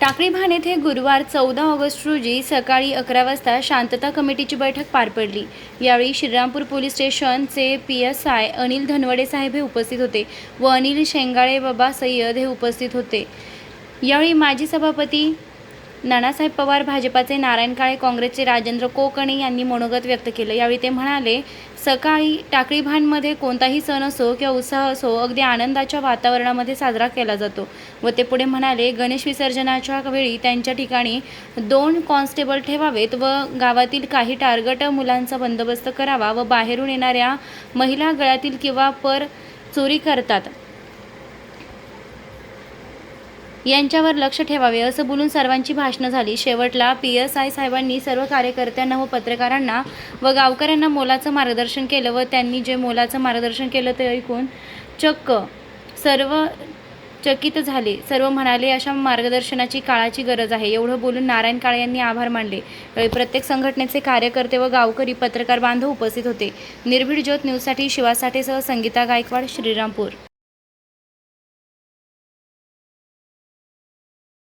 टाकळीभान येथे गुरुवार चौदा ऑगस्ट रोजी सकाळी अकरा वाजता शांतता कमिटीची बैठक पार पडली. यावेळी श्रीरामपूर पोलीस स्टेशनचे P S I Anil Dhanawade साहेब हे उपस्थित होते व अनिल शेंगाळे बाबा सय्यद हे उपस्थित होते. यावेळी माजी सभापती नानासाहेब पवार भाजपाचे नारायण काळे काँग्रेसचे राजेंद्र कोकणे यांनी मनोगत व्यक्त केलं. यावेळी ते म्हणाले सकाळी टाकळी भानमध्ये कोणताही सण असो किंवा उत्साह असो अगदी आनंदाच्या वातावरणामध्ये साजरा केला जातो. व ते पुढे म्हणाले गणेश विसर्जनाच्या वेळी त्यांच्या ठिकाणी दोन कॉन्स्टेबल ठेवावेत व गावातील काही टार्गट मुलांचा बंदोबस्त करावा व बाहेरून येणाऱ्या महिला गळ्यातील किंवा पर चोरी करतात. यांच्यावर लक्ष ठेवावे असं बोलून सर्वांची भाषणं झाली. शेवटला पी एस आय साहेबांनी सर्व कार्यकर्त्यांना व पत्रकारांना व गावकऱ्यांना मोलाचं मार्गदर्शन केलं व त्यांनी जे मोलाचं मार्गदर्शन केलं ते ऐकून चक्क सर्व चकित झाले. सर्व म्हणाले अशा मार्गदर्शनाची काळाची गरज आहे. एवढं बोलून नारायण काळे यांनी आभार मानले. प्रत्येक संघटनेचे कार्यकर्ते व गावकरी पत्रकार बांधव उपस्थित होते. निर्भीड ज्योत न्यूजसाठी शिवासाठेसह संगीता गायकवाड श्रीरामपूर.